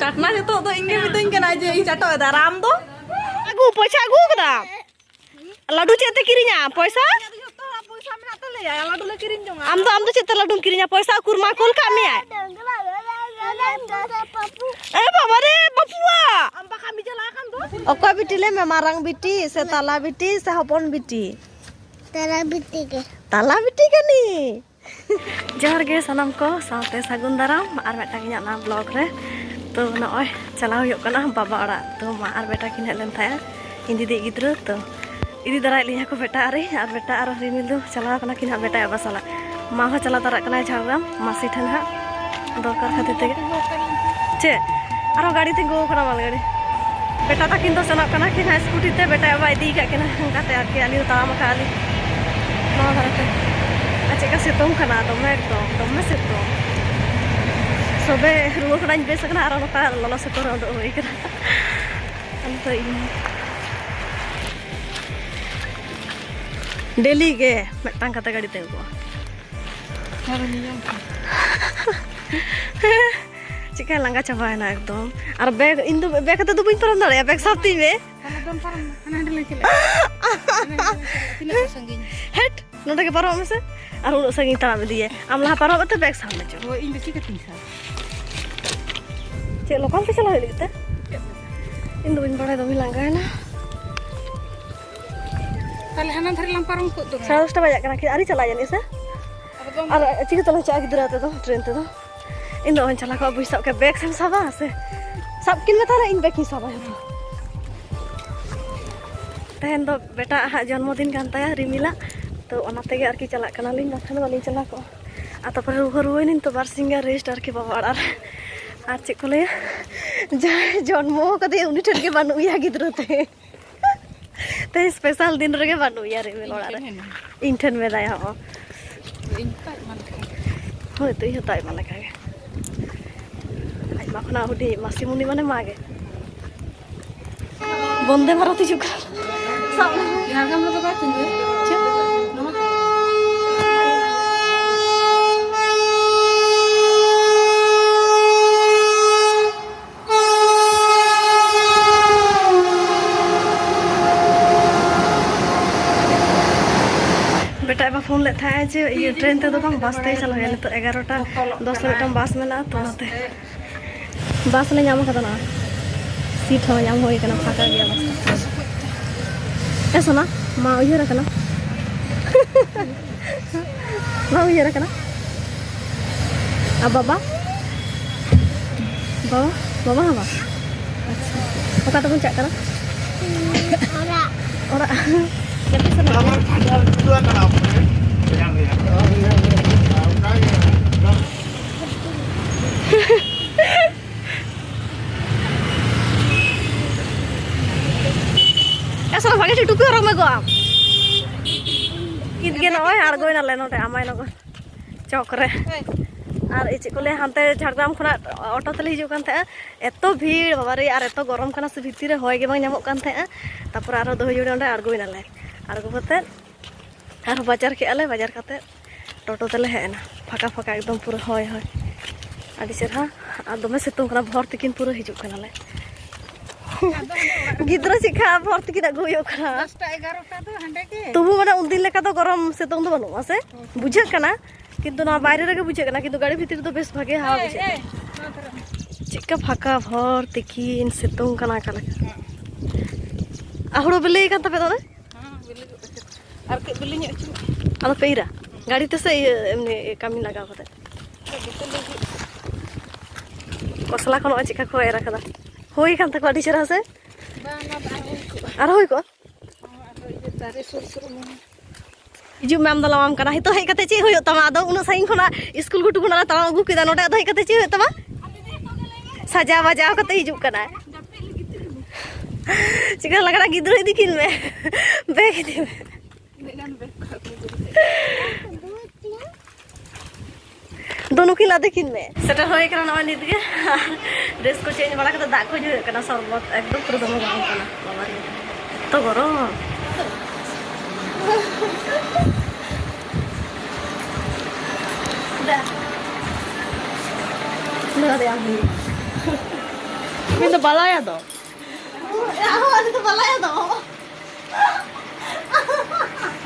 Cakna itu tuh, tuh ingin itu ingin aja ini cato ada ram tuh. Aku pesa aku kira. Ladu cete kirinya, pesa? Iya, ya? ah. Am tuh am tuh cete ladu kirinya pesa kurma kol kami ya. Eh papa deh papua. Ampa kami jalan tuh. Aku abis dile memarang biti, setala biti, sehapon biti. Tala biti ke? Tala biti kan nih. Jangan guys, salam ko, salte sagundaram, armet tanginya na vlog deh. तो नॉय चलाव बाबा अड़ा तो मार और बेटा किन Helen था इन दीदी गिद्र तो इदी दारा लिया को बेटा अरे और बेटा और रिमिल दो चलाव कना किन बेटा अब साला माँ हो चला दारा कना झावगाम मासी ठन हा दरकार खातिर तक चे और गाड़ी ते गो कना माल गाड़ी बेटा तक तो स्कूटी ते बेटा अब इदी का किन माँ एकदम sobe ruwa kana ni besa kana arano ka lolo sokoro do we kana anto ini Delhi ge metang kata gadi teu ko ᱪᱤᱠᱟ Indo. ᱪᱟᱵᱟᱭᱮᱱᱟ kata tuh ᱵᱮᱜ ᱤᱧ ᱫᱚ ya. ᱠᱟᱛᱮ ᱫᱚ ini? ᱯᱟᱨᱚᱢ ᱫᱟᱲᱮᱭᱟᱜᱼᱟ ᱵᱮᱜ ᱥᱟᱵ ᱛᱤᱧ lagi. ᱦᱮᱸ ᱱᱚᱰᱮ ᱜᱮ ᱯᱟᱨᱚᱢ ᱢᱮᱥᱮ ᱟᱨ ᱩᱱᱟᱹᱜ ᱥᱟᱺᱜᱤᱧ ᱛᱟᱲᱟᱢ ᱤᱫᱤᱭᱮ ᱟᱢ ᱞᱟᱦᱟ ᱯᱟᱨᱚᱢ ᱠᱟᱛᱮ ᱵᱮᱜ ᱥᱟᱵ ᱢᱮ ᱪᱚ ᱤᱧ ᱫᱚ ᱪᱤᱠᱟᱹᱛᱤᱧ ᱥᱟᱵ ᱪᱮᱫ ᱞᱳᱠᱟᱞ ᱛᱮ ᱪᱟᱞᱟᱣ ᱦᱩᱭᱩᱜ ᱞᱟᱹᱜᱤᱫ ᱛᱮ ᱤᱧ ᱫᱚ ᱵᱟᱹᱧ ᱵᱟᱲᱟᱭ ᱫᱚᱢᱮ ᱞᱟᱸᱜᱟᱭᱮᱱᱟ ᱛᱟᱦᱞᱮ ᱦᱟᱱᱟ ᱫᱷᱟᱨᱮ ᱞᱟᱝ ᱯᱟᱨᱚᱢ ᱠᱚᱜ ᱫᱚ ᱥᱟᱲᱮ ᱫᱚᱥᱴᱟ ᱵᱟᱡᱟᱜ ᱠᱟᱱᱟ ᱟᱹᱣᱨᱤ ᱪᱟᱞᱟᱜ ᱡᱟᱹᱱᱤᱡ ᱥᱮ ᱟᱨ ᱪᱤᱠᱟᱹ ᱛᱮᱞᱮ ᱪᱟᱜᱼᱟ ᱜᱤᱫᱽᱨᱟᱹ ᱛᱮᱫᱚ ᱴᱨᱮᱱ ᱛᱮᱫᱚ ᱤᱧ ᱫᱚ ᱚᱧ ᱪᱟᱞᱟᱣ ᱠᱚᱜᱼᱟ ᱵᱟᱹᱧ ᱥᱟᱵ ᱠᱮᱫ ᱵᱮᱜ ᱥᱮᱢ ᱥᱟᱵᱟ ᱥᱮ ᱥᱟᱵ ᱠᱤᱱ ᱢᱮ ᱛᱟᱦᱞᱮ ᱤᱧ ᱵᱮᱜ ᱤᱧ ᱥᱟᱵᱟ ᱡᱚᱛᱚ ᱛᱮᱦᱮᱧ ᱫᱚ ᱵᱮᱴᱟ ᱦᱟᱸᱜ ᱡᱚᱱᱢᱚ ᱫᱤᱱ ᱠᱟᱱ ᱛᱟᱭᱟ ᱨᱤᱢᱤᱞᱟᱜ ᱛᱚ ᱚᱱᱟ ᱛᱮᱜᱮ ᱟᱨᱠᱤ ᱪᱟᱞᱟᱜ ᱠᱟᱱᱟᱞᱤᱧ ᱵᱟᱠᱷᱟᱱ ᱫᱚ ᱵᱟᱹᱞᱤᱧ ᱪᱟᱞᱟᱣ ᱠᱚᱜᱼᱟ ᱟᱨ ᱛᱟᱨᱯᱚᱨᱮ ᱨᱩᱣᱟᱹ ᱨᱩᱣᱟᱹᱭᱱᱟᱹᱧ ᱛᱚ ᱵᱟᱨ ᱥᱤᱧ ᱜᱟᱱ ᱨᱮᱥᱴ ᱟᱨᱠᱤ ᱵᱟᱵᱟ ᱚᱲᱟᱜ ᱨᱮ ᱟᱨ ᱪᱮᱫ ᱠᱚ ᱞᱟᱹᱭᱟ ᱡᱟᱦᱟᱸᱭ ᱡᱚᱱᱢᱚ ᱠᱟᱫᱮᱭᱟ ᱩᱱᱤ ᱴᱷᱮᱱ ᱜᱮ ᱵᱟᱹᱱᱩᱜ ᱮᱭᱟ ᱜᱤᱫᱽᱨᱟᱹ ᱛᱮ ᱛᱮᱦᱮᱧ ᱥᱯᱮᱥᱟᱞ ᱫᱤᱱ ᱨᱮᱜᱮ ᱵᱟᱹᱱᱩᱜ ᱮᱭᱟ ᱨᱤᱢᱤᱞ ᱚᱲᱟᱜ ᱨᱮ ᱤᱧ ᱴᱷᱮᱱ ᱢᱮᱱᱟᱭᱟ ᱦᱚᱸ ᱤᱧ ᱛᱟᱡ ᱢᱟᱱ ᱠᱷᱟᱱ ᱦᱳᱭ ᱛᱚ ᱤᱧ ᱦᱚᱸ ᱟᱭᱢᱟ ᱞᱮᱠᱟᱜᱮ ᱟᱭᱢᱟ ᱠᱷᱚᱱᱟᱜ ᱦᱩᱰᱤᱧ ᱢᱟᱥᱤᱢᱩᱱᱤ ᱢᱟᱱᱮ ᱢᱟᱜᱮ ᱵᱚᱱᱫᱮ ᱵᱷᱟᱨᱚᱛ ᱦᱤᱡᱩᱜ ᱠᱟᱱᱟ ᱥᱟᱵ ᱢᱮ। ᱡᱷᱟᱲᱜᱨᱟᱢ ᱨᱮᱫᱚ ᱵᱟᱭ ᱛᱤᱸᱜᱩᱭᱟ ᱵᱟᱵᱟ ᱯᱷᱳᱱ ᱞᱮᱫ ᱛᱟᱦᱮᱸᱜᱼᱟ ᱡᱮ ᱤᱭᱟᱹ ᱴᱨᱮᱱ ᱛᱮᱫᱚ ᱵᱟᱝ ᱵᱟᱥ ᱛᱮ ᱪᱟᱞᱟᱣ ᱦᱩᱭᱩᱜᱼᱟ ᱱᱤᱛᱚᱜ ᱮᱜᱟᱨᱚᱴᱟ ᱫᱚᱥ ᱨᱮ ᱢᱤᱫᱴᱟᱝ ᱵᱟᱥ ᱢᱮᱱᱟᱜᱼᱟ ᱛᱚ ᱚᱱᱟᱛᱮ ᱵᱟᱥ ᱞᱮ ᱧᱟᱢ ᱟᱠᱟᱫᱟ ᱱᱚᱣᱟ ᱥᱤᱴ ᱦᱚᱸ ᱧᱟᱢ ᱦᱩᱭ ᱟᱠᱟᱱᱟ ᱯᱷᱟᱸᱠᱟ ᱜᱮᱭᱟ ᱵᱟᱥ ᱦᱮᱸ ᱥᱚᱱᱟ ᱢᱟ ᱩᱭᱦᱟᱹᱨ ᱟᱠᱟᱱᱟ ᱢᱟ ᱩᱭᱦᱟᱹᱨ ᱟᱠᱟᱱᱟ ᱟᱨ ᱵᱟᱵᱟ ᱵᱟᱵᱟ ᱵᱟᱵᱟ ᱦᱚᱸ ᱵᱟᱝ ᱟᱪᱪᱷᱟ ᱚᱠᱟ ᱛᱮᱵᱚᱱ ᱪᱟᱜ ᱠᱟᱱᱟ ᱚᱲᱟᱜ ᱚᱲᱟᱜ ᱠᱟᱹᱴᱤᱡ ᱥᱮᱱ আসলে ভাগে টুপি রমে গো কিনকে নয় আর গই নালে নটে আমায় নগর চকরে আর এই চেক কোলে হাতে ঝাড়গ্রাম খনা অটো তেলে হিজুক কান থাকা এত ভিড় বাবারে আর এত গরম কানা সে ভিতরে হয় গে বাং নামক কান থাকা তারপর আরও দহজুড়ে ওটা আর গই নালে আর গোপতে ᱵᱟᱡᱟᱨ ᱠᱮᱜᱼᱟ ᱞᱮ ᱵᱟᱡᱟᱨ ᱠᱟᱛᱮᱫ ᱴᱳᱴᱳ ᱛᱮᱞᱮ ᱦᱮᱡ ᱮᱱᱟ ᱯᱷᱟᱸᱠᱟ ᱯᱷᱟᱸᱠᱟ ᱮᱠᱫᱚᱢ ᱯᱩᱨᱟᱹ ᱦᱚᱭ ᱦᱚᱭ ᱟᱹᱰᱤ ᱪᱮᱨᱦᱟ ᱟᱨ ᱫᱚᱢᱮ ᱥᱤᱛᱩᱝ ᱠᱟᱱᱟ ᱵᱷᱚᱨ ᱛᱤᱠᱤᱱ ᱯᱩᱨᱟᱹ ᱦᱤᱡᱩᱜ ᱠᱟᱱᱟᱞᱮ ᱜᱤᱫᱽᱨᱟᱹ ᱪᱮᱫᱠᱟ ᱵᱷᱚᱨ ᱛᱤᱠᱤᱱ ᱟᱹᱜᱩ ᱦᱩᱭᱩᱜ ᱠᱟᱱᱟ দশটা এগারোটা তো হাঁটে কে তবু মানে উনদিন লেখা তো গরম সিতং তো বানুয়া সে বুঝাগ কানা কিন্তু না বাইরে রেগে বুঝাগ কানা কিন্তু গাড়ি ভিতরে তো বেশ ভাগে হাওয়া বুঝাগ চিকা ফাঁকা ভর তিকিন সিতং কানা কালে আহুড়ো বিলে কান তাপে দাদা হ্যাঁ বিলি ᱟᱨ ᱠᱟᱹᱡ ᱵᱤᱞᱤ ᱧᱚᱜ ᱦᱚᱪᱚ ᱟᱫᱚ ᱯᱮ ᱤᱨᱟ ᱜᱟᱹᱰᱤ ᱛᱮᱥᱮ ᱤᱭᱟᱹ ᱮᱢᱱᱤ ᱠᱟᱹᱢᱤ ᱞᱟᱜᱟᱣ ᱠᱟᱛᱮ ᱠᱚᱥᱞᱟ ᱠᱚ ᱱᱚᱜᱼᱚᱭ ᱪᱮᱫᱠᱟ ᱠᱚ ᱮᱨ ᱟᱠᱟᱫᱟ ᱦᱩᱭ ᱟᱠᱟᱱ ᱛᱟᱠᱚᱣᱟ ᱟᱹᱰᱤ ᱪᱮᱨᱦᱟ ᱥᱮ ᱟᱨᱦᱚᱸ ᱦᱩᱭ ᱠᱚᱜᱼᱟ ᱫᱟᱨᱮ ᱥᱩᱨ ᱥᱩᱨ ᱦᱤᱡᱩᱜ ᱢᱮ ᱟᱢ ᱫᱚ ᱞᱟᱣᱟᱢ ᱠᱟᱱᱟ ᱱᱤᱛᱚᱜ ᱦᱮᱡ ᱠᱟᱛᱮ ᱪᱮᱫ ᱦᱩᱭᱩᱜ ᱛᱟᱢᱟ ᱟᱫᱚ ᱩᱱᱟᱹᱜ ᱥᱟᱺᱜᱤᱧ ᱠᱷᱚᱱᱟᱜ ᱤᱥᱠᱩᱞ ᱜᱷᱩᱴᱩ ᱠᱷᱚᱱᱟᱜ ᱛᱟᱲᱟᱢ ᱟᱹᱜᱩ ᱠᱮᱫᱟ ᱱᱚᱰᱮ ᱟᱫᱚ ᱦᱮᱡ ᱠᱟᱛᱮ ᱪᱮᱫ ᱦᱩᱭᱩᱜ ᱛᱟᱢᱟ ᱥᱟᱡᱟᱣ ᱵᱟᱡᱟᱣ ᱠᱟᱛᱮ ᱦᱤᱡᱩᱜ ᱠᱟᱱᱟᱭ ᱪᱤᱠᱟᱹ ᱞᱟᱜᱟᱜᱼᱟ ᱜᱤᱫᱽᱨᱟᱹ ᱤᱫᱤ ᱠᱤᱱ ᱢᱮ ᱵᱮᱜᱽ ᱤᱫᱤ ᱢᱮ दोनों की लादे किन में सेटर होए कना नवा नित गे ड्रेस को चेंज बड़ा कते दाग को जो कना सरबत एकदम पूरा दम गरम कना बाबा रे तो गरम दे दे दे Ini balaya dong.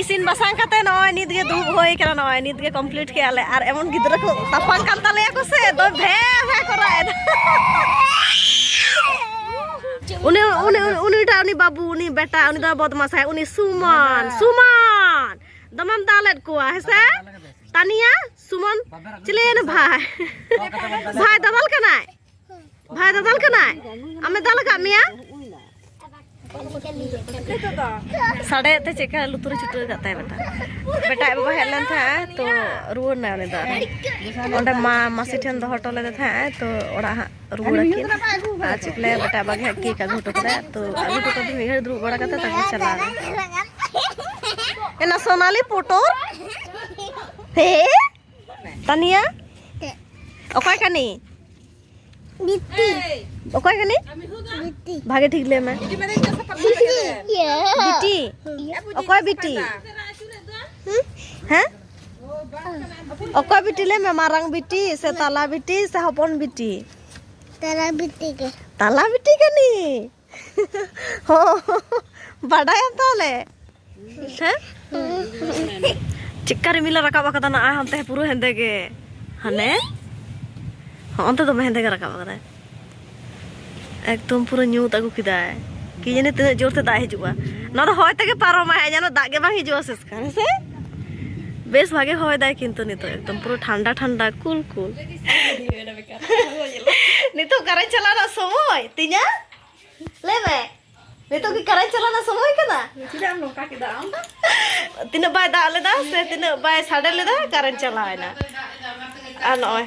ইসিন বাসাং কাতে নয় নিত গে দুব হই কেন নয় নিত গে কমপ্লিট কে আলে আর এমন গিদ্রা কো তাপাং কান তালে কো সে তো ভে ভে করায়। উনি উনি উনিটা উনি বাবু, উনি বেটা, উনি তো বদমাস হয় উনি সুমন সুমন। দমাম দালেট কোয়া, হেসে? তানিয়া, সুমন চিলেন ভাই। ভাই দাদাল কানাই ভাই দাদাল কানাই আমি দাল কামিয়া साढ़े ते चेका लुतुर चुटुर जाता है बेटा बेटा बाबा हेज लेन था तो रुआर ना उनी दो ओंडे मा मासी ठेन दो हटो ले था तो ओड़ा रुआर की आ चिकले बेटा बागे की का घुटो करे तो घुटो को भी हेड दुरु बड़ा कते तक चला एना सोनाली पोटो हे तानिया ओकाय कानी Biti. ओकाय कानी Biti. भागे ठीक ले मैं Ya. बिटी ओकाय बिटी हैं ओकाय बिटी ले मैं मारंग बिटी से ताला बिटी से हपन बिटी Tara biti ke. ताला बिटी कनी हो बड़ाया ताले हैं चिक्का रिमिला रकाब कदा ना हंते पुरो हेंदे गे हने ᱚᱱᱛᱮ ᱫᱚ ᱢᱮᱦᱮᱸᱫᱮ ᱜᱮ ᱨᱟᱠᱟᱵ ᱟᱠᱟᱫᱟᱭ ᱮᱠᱫᱚᱢ ᱯᱩᱨᱟᱹ ᱧᱩᱛ ᱟᱹᱜᱩ ᱠᱮᱫᱟᱭ ᱠᱤ ᱡᱟᱹᱱᱤ ᱛᱤᱱᱟᱹᱜ ᱡᱳᱨᱛᱮ ᱫᱟᱜ ᱦᱤᱡᱩᱜᱼᱟ ᱱᱚᱣᱟ ᱫᱚ ᱦᱚᱭ ᱛᱮᱜᱮ ᱯᱟᱨᱚᱢᱟᱭ ᱡᱮᱱᱚ ᱫᱟᱜ ᱜᱮ ᱵᱟᱝ ᱦᱤᱡᱩᱜᱼᱟ ᱥᱮᱥ ᱠᱟᱱ ᱦᱮᱸᱥᱮ বেশ ভাগে হয় দেয় কিন্তু নিতোᱜ একদম পুরো ঠান্ডা ঠান্ডা কুল কুল নিতোᱜ কারেন্ট চালানো সময় তিনা লেবে নিতোᱜ কি কারেন্ট চালানো সময় কানা তিনা বাই দাগ লেদা সে তিনা বাই সাড়ে লেদা কারেন্ট চালায়না আর নয়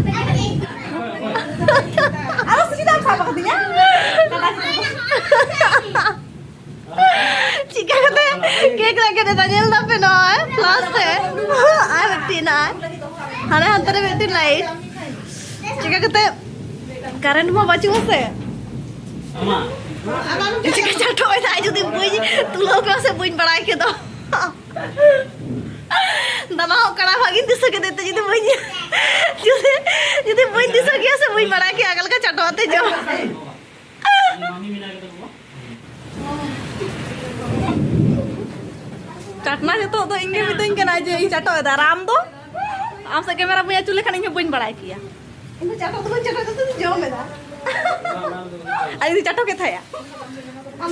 Ada tanya tapi no, plus deh. Ah betul na. Hane antara betul light. Jika kata current মা বাঁচি বসে চিকা চাটো হয়ে যদি বই তুলো কাছে বই বাড়াই দাদা কড়া ভাগিন দিছো কে দিতে যদি বই যদি যদি বই দিছো কি আছে বই বাড়াই কে আগল কা চাটো হতে যাও Catna itu tuh ingin itu ingin aja ini cato ada ram tuh. Am sa kamera punya culik kan ingin buin barai kia. ইন্দু চাটো তো চাটো তো জম মেদা Ayo di cato kita ya. আম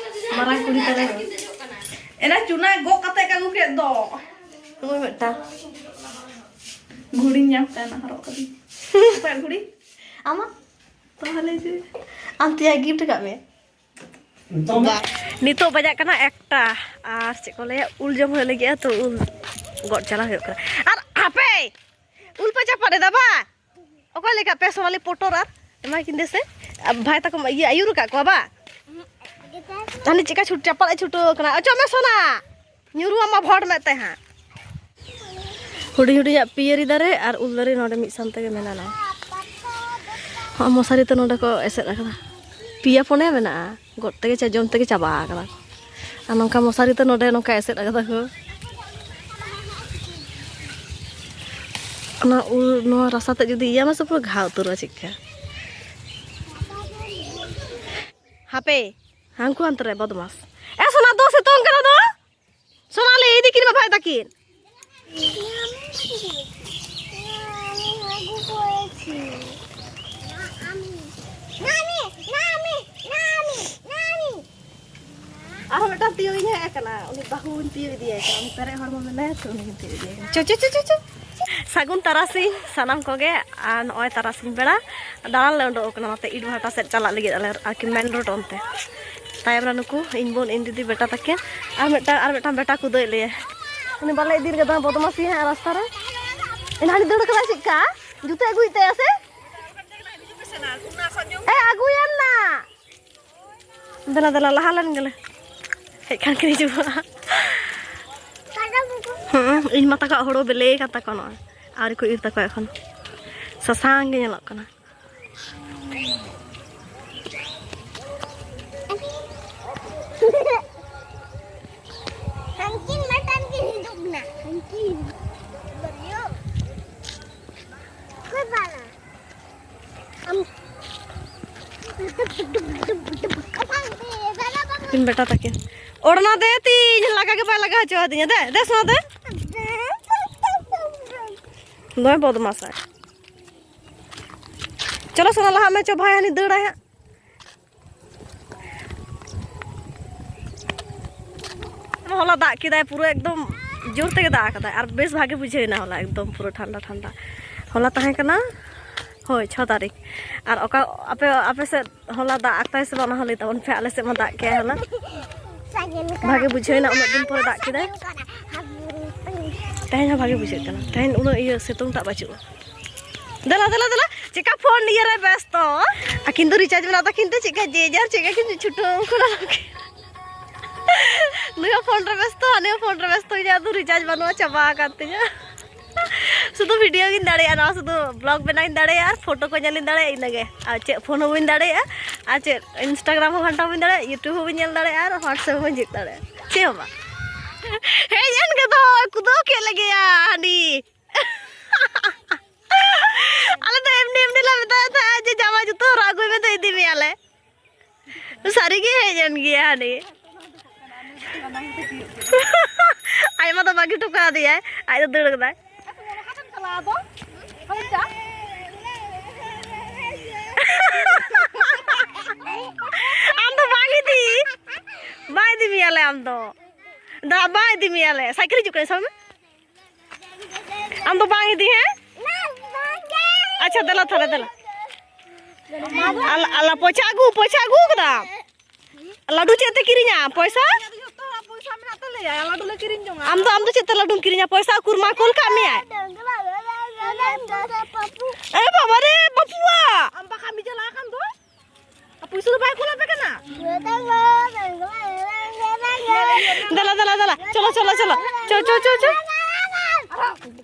Nito banyak kena ekta. আর check করলে উল জম হয়ে লেগে তো উল গড় চালা হয়ে আর আপে উল পাচা পারে দাবা ওকই লেখা পে সোনালি পটর আর এমাই কিন দেছে ভাই তাকে ইয়ে আয়ুর কা কোবা Kita. ᱟᱹᱱᱤ ᱪᱮᱠᱟ ᱪᱷᱩᱴ ᱪᱟᱯᱟᱞ ᱪᱷᱩᱴᱟᱹᱣ ᱠᱟᱱᱟ ᱚᱪᱚ ᱢᱮ ᱥᱚᱱᱟ ᱧᱩᱨᱩ ᱟᱢᱟ ᱵᱷᱚᱴ ᱢᱮ ᱛᱮ ᱦᱟᱸᱜ ᱦᱩᱰᱤᱧ ᱦᱩᱰᱤᱧᱟᱜ ᱯᱤᱭᱟᱹᱨᱤ ᱫᱟᱨᱮ ᱟᱨ ᱩᱞ ᱫᱟᱨᱮ ᱱᱚᱰᱮ ᱢᱤᱫ ᱥᱟᱶ ᱛᱮᱜᱮ ᱢᱮᱱᱟᱜᱼᱟ ᱦᱚᱸ ᱢᱚᱥᱟᱨᱤ ᱛᱮ ᱱᱚᱰᱮ ᱠᱚ ᱮᱥᱮᱫ ᱟᱠᱟᱱᱟ ᱯᱮᱭᱟ ᱯᱚᱱᱭᱟ ᱢᱮᱱᱟᱜᱼᱟ ᱜᱚᱫ ᱛᱮᱜᱮ ᱪᱮ ᱡᱚᱢ ᱛᱮᱜᱮ ᱪᱟᱵᱟ ᱟᱠᱟᱱᱟ ᱟᱨ ᱱᱚᱝᱠᱟ ᱢᱚᱥᱟᱨᱤ ᱛᱮ ᱱᱚᱰᱮ ᱱᱚᱝᱠᱟ ᱮᱥᱮᱫ ᱟᱠᱟᱫᱟ ᱠᱚ ᱚᱱᱟ ᱩᱞ ᱱᱚᱣᱟ ᱨᱟᱥᱟ ᱛᱮ ᱡᱩᱫᱤ ᱤᱭᱟᱹ ᱢᱮ ᱥᱮ ᱯᱩᱨᱟᱹ ᱜᱷᱟᱣ ᱩᱛᱟᱹᱨᱚᱜᱼᱟ ᱪᱮᱫᱠᱟ ᱦᱟᱯᱮ Angku antre bodmas. Eh sona do se tong kana do? Sona le ini kin ba takin. Nani. Aku beta tiu ini karena ini bahun tiu dia. Kamu tarik hormon mana tuh nih dia? Cucu, cucu, cucu. Sagun tarasi, sanam koge, an oi tarasin bela. Dalam lewat dok nama harta set calak lagi dalam akimen rotonte. Nani. ᱛᱟᱭᱚᱢ ᱨᱮ ᱱᱩᱠᱩ ᱤᱧ ᱵᱳᱱ ᱤᱧ ᱫᱤᱫᱤ ᱵᱮᱴᱟ ᱛᱟᱹᱠᱤᱱ ᱟᱨ ᱢᱤᱫᱴᱟᱝ ᱟᱨ ᱢᱤᱫᱴᱟᱝ ᱵᱮᱴᱟ ᱠᱚ ᱫᱟᱹᱭ ᱞᱮᱭᱟ ᱩᱱᱤ ᱵᱟᱞᱮ ᱤᱫᱤ ᱠᱟᱫᱟ ᱵᱚᱫᱢᱟᱥᱤ ᱦᱟᱸᱜ ᱨᱟᱥᱛᱟ ᱨᱮ ᱮᱱᱦᱟᱱᱤ ᱫᱟᱹᱲ ᱠᱟᱫᱟ ᱪᱮᱫᱠᱟ ᱡᱩᱛᱟᱹ ᱟᱹᱜᱩᱭ ᱛᱟᱭᱟ ᱥᱮ ᱮ ᱟᱹᱜᱩᱭᱟᱢ ᱱᱟ ᱫᱮᱞᱟ ᱫᱮᱞᱟ ᱞᱟᱦᱟ ᱞᱮᱱ ᱜᱮᱞᱮ ᱦᱮᱡ ᱠᱷᱟᱱ ᱠᱤᱱ ᱦᱤᱡᱩᱜᱼᱟ ᱦᱩᱸ ᱤᱧ ᱢᱟ ᱛᱟᱠᱚᱣᱟᱜ ᱦᱳᱲᱳ ᱵᱮᱞᱮ ᱠᱟᱱ ᱛᱟᱠᱚᱣᱟ ᱱᱚᱜᱼᱚᱭ ᱟᱹᱣᱨᱤ ᱠᱚ ᱤᱨ ᱛᱟᱠᱚᱣᱟ ᱮᱠᱷᱚᱱ ᱥᱟᱥᱟᱝ ᱜᱮ ᱧᱮᱞᱚᱜ ᱠᱟᱱᱟ Hangkin matan ke hidup na. Hangkin. Beriyo. Kau bala. Am. তিন বেটা তাকে ওড়না দে, তিন লাগাকে পা লাগা হচ্ছে দিনে দে দে শোনা দে নয় চলো শোনা লাহা চো ভাই হানি দৌড়ায় ᱢᱟ ᱦᱚᱞᱟ ᱫᱟᱜ ᱠᱮᱫᱟᱭ ᱯᱩᱨᱟᱹ ᱮᱠᱫᱚᱢ ᱡᱳᱨ ᱛᱮᱜᱮ ᱫᱟᱜ ᱠᱟᱫᱟᱭ ᱟᱨ ᱵᱮᱥ ᱵᱷᱟᱜᱮ ᱵᱩᱡᱷᱟᱹᱣᱮᱱᱟ ᱦᱚᱞᱟ ᱮᱠᱫᱚᱢ ᱯᱩᱨᱟᱹ ᱴᱷᱟᱱᱰᱟ ᱴᱷᱟᱱᱰᱟ ᱦᱚᱞᱟ ᱛᱟᱦᱮᱸ ᱠᱟᱱᱟ ᱦᱳᱭ ᱪᱷᱚ ᱛᱟᱹᱨᱤᱠᱷ ᱟᱨ ᱚᱠᱟ ᱟᱯᱮ ᱟᱯᱮ ᱥᱮᱫ ᱦᱚᱞᱟ ᱫᱟᱜ ᱟᱠᱟᱫᱟᱭ ᱥᱮ ᱵᱟᱝ ᱚᱱᱟ ᱦᱚᱸ ᱞᱟᱹᱭ ᱛᱟᱵᱚᱱ ᱯᱮ ᱟᱞᱮ ᱥᱮᱫ ᱢᱟ ᱫᱟᱜ ᱠᱮᱜᱼᱟᱭ ᱦᱚᱞᱟ ᱵᱷᱟᱜᱮ ᱵᱩᱡᱷᱟᱹᱣᱮᱱᱟ ᱩᱱᱟᱹᱜ ᱫᱤᱱ ᱯᱚᱨᱮ ᱫᱟᱜ ᱠᱮᱫᱟᱭ ᱛᱮᱦᱮᱧ ᱦᱚᱸ ᱵᱷᱟᱜᱮ ᱵᱩᱡᱷᱟᱹᱜ ᱠᱟᱱᱟ ᱛᱮᱦᱮᱧ ᱩᱱᱟᱹᱜ ᱤᱭᱟᱹ ᱥᱤᱛᱩᱝ ᱴᱟᱜ ᱵᱟᱹᱪᱩᱜᱼᱟ ᱫᱮᱞᱟ ᱫᱮᱞᱟ ᱫᱮᱞᱟ ᱪᱮᱠᱟ ᱯᱷᱳᱱ ᱤᱭᱟᱹ ᱨᱮ ᱵᱮᱥᱛᱚ ᱟᱹᱠᱤᱱ ᱫᱚ ᱨᱤᱪᱟᱨᱡᱽ ᱢᱮᱱᱟᱜ ᱛᱟᱹᱠᱤᱱ ᱛᱮ ᱪᱮᱠᱟ ᱡᱮᱡᱟᱨ ᱪᱮᱠᱟ ᱠᱤᱱ ᱪᱷᱩᱴᱟᱹᱣ ᱠᱟᱱᱟ নুয়ে ফোনরে ব্যস্ত, আনেও ফোনরে ব্যস্ত হয়ে যায় রিচার্জ বানুয়া চাবা কাতে যা শুধু ভিডিও গিন দাঁড়িয়ে না, শুধু ব্লগ বানাই দাঁড়িয়ে, আর ফটো কো জানি দাঁড়িয়ে ইনগে আর চে ফোন হবিন দাঁড়িয়ে, আর চে ইনস্টাগ্রাম হো ঘণ্টা হবিন দাঁড়িয়ে ইউটিউব হবিন জাল দাঁড়িয়ে, আর হোয়াটসঅ্যাপ হবিন জিত দাঁড়িয়ে। চে হবা হে জান কে তো, কুদো কে লাগে হানি আলে তো এমনি এমনি লাভ তা যে জামা জুতো রাগুই মে দই দিবি আলে। সারি গে হে জান গিয়া হানি ᱟᱭᱢᱟ ᱫᱚ ᱵᱟᱹᱜᱤ ᱦᱚᱴᱚ ᱠᱟᱣᱫᱮᱭᱟᱭ ᱟᱡ ᱫᱚ ᱫᱟᱹᱲ ᱠᱟᱫᱟᱭ ᱟᱢ ᱫᱚ ᱵᱟᱝ ᱤᱫᱤ ᱵᱟᱝ ᱤᱫᱤ ᱢᱮᱭᱟᱞᱮ ᱟᱢ ᱫᱚ ᱫᱟ ᱵᱟᱝ ᱤᱫᱤ ᱢᱮᱭᱟᱞᱮ ᱥᱟᱭᱠᱮᱞ ᱦᱤᱡᱩᱜ ᱠᱟᱱᱟ ᱥᱟᱵ ᱢᱮ ᱟᱢ ᱫᱚ ᱵᱟᱝ ᱤᱫᱤ ᱦᱮᱸ ᱟᱪᱪᱷᱟ ᱫᱮᱞᱟ ᱛᱟᱦᱞᱮ ᱫᱮᱞᱟ ᱟᱞᱟ ᱟᱞᱟ ᱯᱚᱭᱥᱟ ᱟᱹᱜᱩ ᱯᱚᱭᱥᱟ ᱟᱹᱜᱩ ᱠᱟᱫᱟᱢ ᱞᱟᱹᱰᱩ ᱪᱮᱫ ᱛᱮ ᱠᱤᱨᱤᱧᱟ ᱯᱚᱭᱥᱟ আমদো আমদো চেতা লাডুম কিরিনা পয়সা কুরমা কুল কামি আয় এ বাবা রে বাপুয়া আমবা কামি জলা কাম দো পয়সা বাই কুলা পে কেনা দালা দালা দালা চলো চলো চলো চো চো চো চো